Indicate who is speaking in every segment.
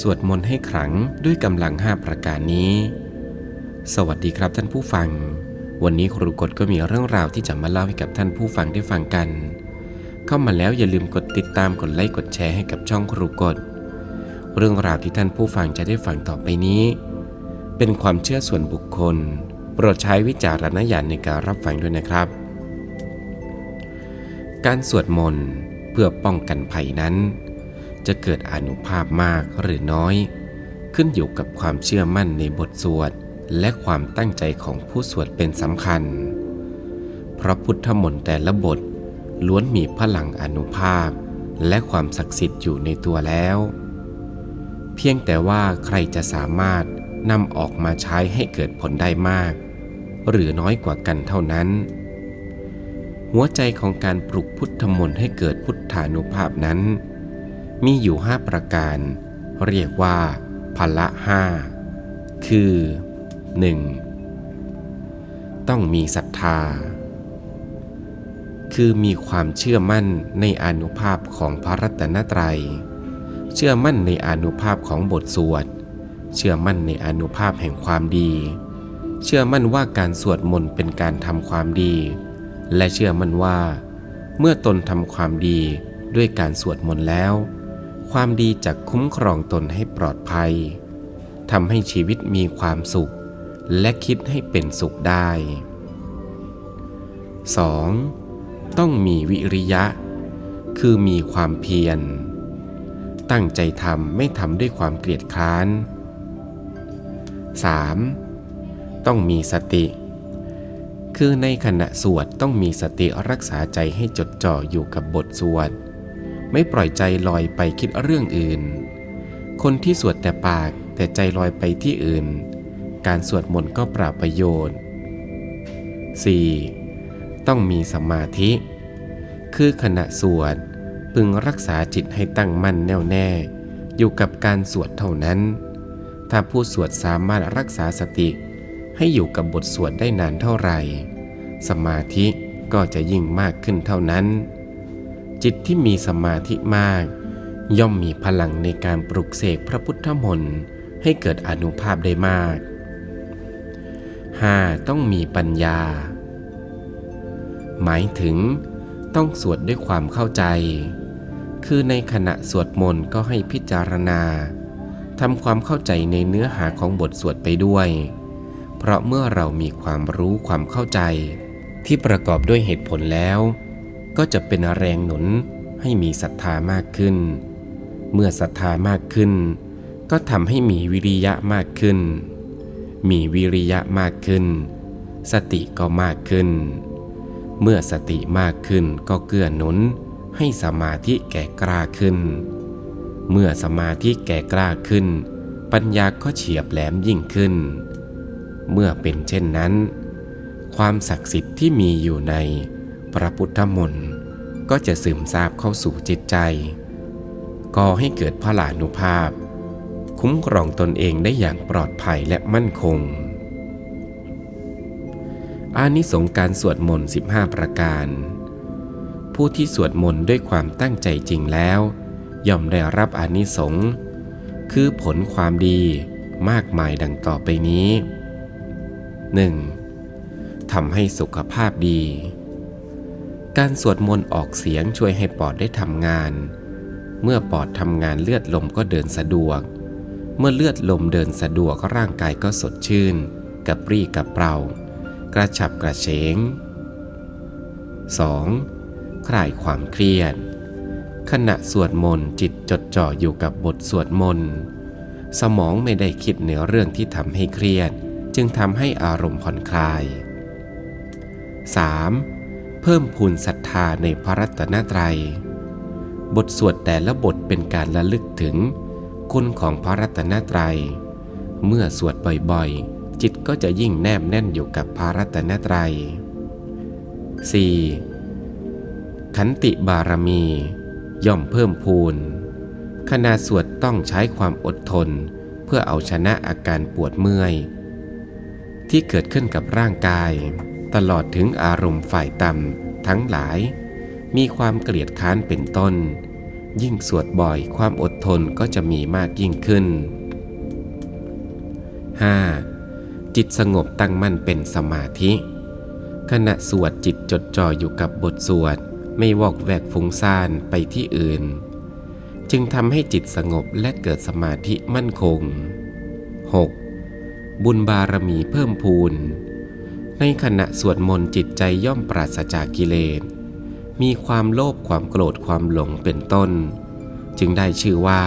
Speaker 1: สวดมนต์ให้ขลังด้วยกำลังห้าประการนี้ สวัสดีครับท่านผู้ฟัง วันนี้ครูกฎก็มีเรื่องราวที่จะมาเล่าให้กับท่านผู้ฟังได้ฟังกัน เข้ามาแล้วอย่าลืมกดติดตามกดไลค์กดแชร์ให้กับช่องครูกฎเรื่องราวที่ท่านผู้ฟังจะได้ฟังต่อไปนี้ เป็นความเชื่อส่วนบุคคล โปรดใช้วิจารณญาณในการรับฟังด้วยนะครับ การสวดมนต์เพื่อป้องกันภัยนั้น จะเกิดอนุภาพมากหรือน้อย ขึ้นอยู่กับความเชื่อมั่นในบทสวด และความตั้งใจของผู้สวดเป็นสำคัญ เพราะพุทธมนต์แต่ละบทล้วนมีพลังอนุภาพ และความศักดิ์สิทธิ์อยู่ในตัวแล้ว เพียงแต่ว่าใครจะสามารถนำออกมาใช้ให้เกิดผลได้มาก หรือน้อยกว่ากันเท่านั้น หัวใจของการปลุกพุทธมนต์ให้เกิดพุทธานุภาพนั้น มีอยู่ห้าประการ เรียกว่าพละห้าคือ 1. ต้องมีศรัทธา คือมีความเชื่อมั่นในอนุภาพของพระรัตนตรัย เชื่อมั่นในอนุภาพของบทสวด เชื่อมั่นในอนุภาพแห่งความดี เชื่อมั่นว่าการสวดมนต์เป็นการทำความดี และเชื่อมั่นว่า เมื่อตนทำความดีด้วยการสวดมนต์แล้ว ความดีจะคุ้มครองตนให้ปลอดภัยทำให้ชีวิตมีความสุข และคิดให้เป็นสุขได้ 2. ต้องมีวิริยะ คือมีความเพียร ตั้งใจทำไม่ทำด้วยความเกลียดคร้าน 3. ต้องมีสติ คือในขณะสวดต้องมีสติรักษาใจให้จดจ่ออยู่กับบทสวด ไม่ปล่อยใจลอยไปคิดเรื่องอื่น คนที่สวดแต่ปากแต่ใจลอยไปที่อื่น การสวดมนต์ก็ปราบประโยชน์ 4. ต้องมีสมาธิ คือขณะสวดพึงรักษาจิตให้ตั้งมั่นแน่วแน่ อยู่กับการสวดเท่านั้น ถ้าผู้สวดสามารถรักษาสติ ให้อยู่กับบทสวดได้นานเท่าไหร่ สมาธิก็จะยิ่งมากขึ้นเท่านั้น จิตที่มีสมาธิมาก ย่อมมีพลังในการปลุกเสกพระพุทธมนต์ให้เกิดอนุภาพได้มาก 5. ต้องมีปัญญา หมายถึง ต้องสวดด้วยความเข้าใจ คือในขณะสวดมนต์ก็ให้พิจารณาทำความเข้าใจในเนื้อหาของบทสวดไปด้วย เพราะเมื่อเรามีความรู้ความเข้าใจ ที่ประกอบด้วยเหตุผลแล้ว ก็จะเป็นแรงหนุนให้มีศรัทธามากขึ้น เมื่อศรัทธามากขึ้น ก็ทำให้มีวิริยะมากขึ้น มีวิริยะมากขึ้น สติก็มากขึ้น เมื่อสติมากขึ้นก็เกื้อหนุนให้สมาธิแก่กล้าขึ้น เมื่อสมาธิแก่กล้าขึ้น ปัญญาก็เฉียบแหลมยิ่งขึ้น เมื่อเป็นเช่นนั้น ความศักดิ์สิทธิ์ที่มีอยู่ใน พระพุทธมนต์ก็จะซึมซาบเข้าสู่จิตใจก่อให้เกิดพลานุภาพ คุ้มครองตนเองได้อย่างปลอดภัยและมั่นคง อานิสงส์การสวดมนต์ 15 ประการ ผู้ที่สวดมนต์ด้วยความตั้งใจจริงแล้ว ย่อมได้รับอานิสงส์คือผลความดีมากมายดังต่อไปนี้ 1. ทำให้สุขภาพดี การสวดมนต์ออกเสียงช่วยให้ปอดได้ทำงาน เมื่อปอดทำงานเลือดลมก็เดินสะดวก เมื่อเลือดลมเดินสะดวกร่างกายก็สดชื่น กระปรี้กระเปร่ากระฉับกระเฉง 2. คลายความเครียด ขณะสวดมนต์จิตจดจ่ออยู่กับบทสวดมนต์สมองไม่ได้คิดในเรื่องที่ทำให้เครียด จึงทำให้อารมณ์ผ่อนคลาย 3. เพิ่มพูนศรัทธาในพระรัตนตรัย บทสวดแต่ละบทเป็นการระลึกถึง คุณของพระรัตนตรัย เมื่อสวดบ่อยๆ จิตก็จะยิ่งแนบแน่นอยู่กับพระรัตนตรัย 4. ขันติบารมี ย่อมเพิ่มพูนขณะสวดต้องใช้ความอดทน เพื่อเอาชนะอาการปวดเมื่อย ที่เกิดขึ้นกับร่างกาย ตลอดถึงอารมณ์ฝ่ายต่ำทั้งหลาย มีความเกลียดค้านเป็นต้น ยิ่งสวดบ่อยความอดทนก็จะมีมากยิ่งขึ้น 5. จิตสงบตั้งมั่นเป็นสมาธิ ขณะสวดจิตจดจ่ออยู่กับบทสวด ไม่วอกแวกฟุ้งซ่านไปที่อื่น จึงทำให้จิตสงบและเกิดสมาธิมั่นคง 6. บุญบารมีเพิ่มพูน ในขณะสวดมนต์จิตใจย่อมปราศจากกิเลส มีความโลภความโกรธความหลงเป็นต้น จึงได้ชื่อว่า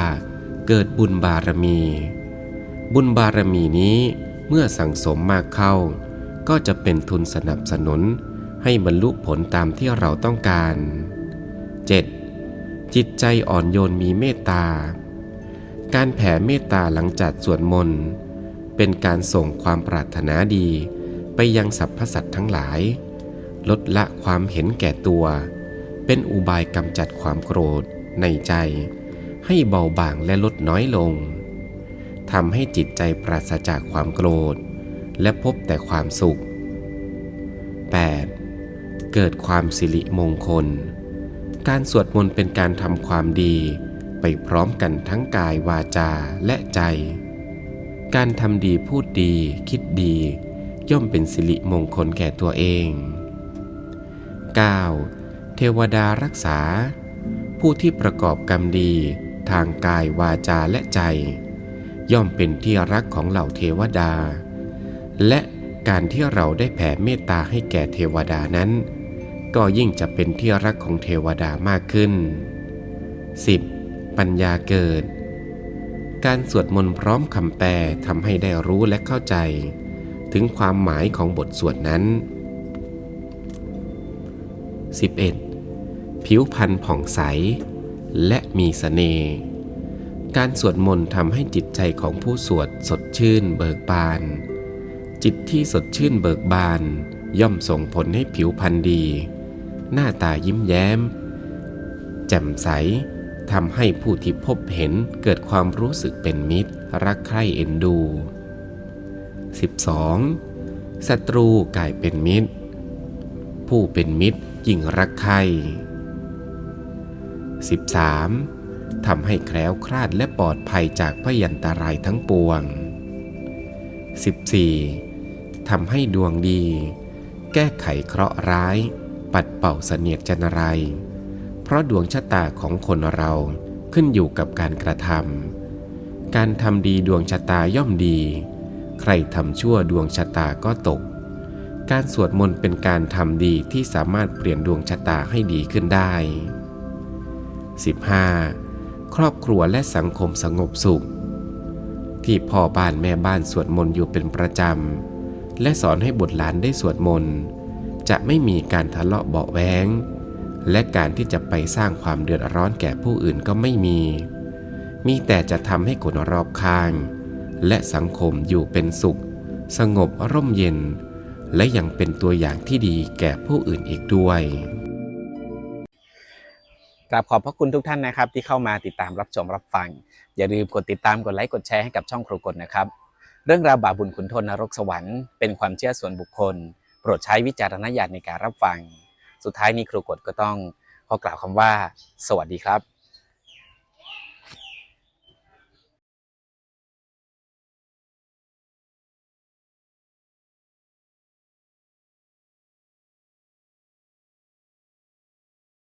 Speaker 1: เกิดบุญบารมี บุญบารมีนี้เมื่อสั่งสมมากเข้า ก็จะเป็นทุนสนับสนุนให้บรรลุผลตามที่เราต้องการ 7. จิตใจอ่อนโยนมีเมตตา การแผ่เมตตาหลังจากสวดมนต์เป็นการส่งความปรารถนาดี ไปยังสรรพสัตว์ทั้งหลาย ลดละความเห็นแก่ตัว เป็นอุบายกำจัดความโกรธในใจ ให้เบาบางและลดน้อยลงทำให้จิตใจปราศจากความโกรธ และพบแต่ความสุข 8. เกิดความสิริมงคล การสวดมนต์เป็นการทำความดี ไปพร้อมกันทั้งกายวาจาและใจ การทำดีพูดดี คิดดี ย่อมเป็นสิริมงคลแก่ตัวเอง 9. เทวดารักษา ผู้ที่ประกอบกรรมดี ทางกายวาจาและใจ ย่อมเป็นที่รักของเหล่าเทวดา และการที่เราได้แผ่เมตตาให้แก่เทวดานั้น ก็ยิ่งจะเป็นที่รักของเทวดามากขึ้น 10. ปัญญาเกิด การสวดมนต์พร้อมคำแปลทำให้ได้รู้และเข้าใจ ถึงความหมายของบทสวดนั้น 11. ผิวพรรณผ่องใส และมีสเสน่ห์การสวดมนต์ทำให้จิตใจของผู้สวดสดชื่นเบิกบาน จิตที่สดชื่นเบิกบาน ย่อมส่งผลให้ผิวพรรณดี หน้าตายิ้มแย้ม แจ่มใสทำให้ผู้ที่พบเห็นเกิดความรู้สึกเป็นมิตร รักใคร่เอ็นดู 12. ศัตรูกลายเป็นมิตร ผู้เป็นมิตรยิ่งรักใคร 13. ทำให้แคล้วคลาดและปลอดภัยจากพยันตรายทั้งปวง 14. ทำให้ดวงดี แก้ไขเคราะห์ร้าย ปัดเป่าเสนียดจันไร เพราะดวงชะตาของคนเราขึ้นอยู่กับการกระทำการทำดีดวงชะตาย่อมดี ใครทำชั่วดวงชะตาก็ตก การสวดมนต์เป็นการทำดีที่สามารถเปลี่ยนดวงชะตาให้ดีขึ้นได้ 15. ครอบครัวและสังคมสงบสุข ที่พ่อบ้านแม่บ้านสวดมนต์อยู่เป็นประจำ และสอนให้บุตรหลานได้สวดมนต์จะไม่มีการทะเลาะเบาแว้งและการที่จะไปสร้างความเดือดร้อนแก่ผู้อื่นก็ไม่มี มีแต่จะทำให้คนรอบข้าง และสังคมอยู่เป็นสุข สงบร่มเย็น และยังเป็นตัวอย่างที่ดีแก่ผู้อื่นอีกด้วย
Speaker 2: กราบขอบพระคุณทุกท่านนะครับ ที่เข้ามาติดตามรับชมรับฟัง อย่าลืมกดติดตามกดไลค์กดแชร์ให้กับช่องครูกลนะครับ เรื่องราวบาปบุญขุนทนนรกสวรรค์เป็นความเชื่อส่วนบุคคล โปรดใช้วิจารณญาณในการรับฟัง สุดท้ายนี้ครูกลก็ต้องขอกล่าวคำว่า สวัสดีครับ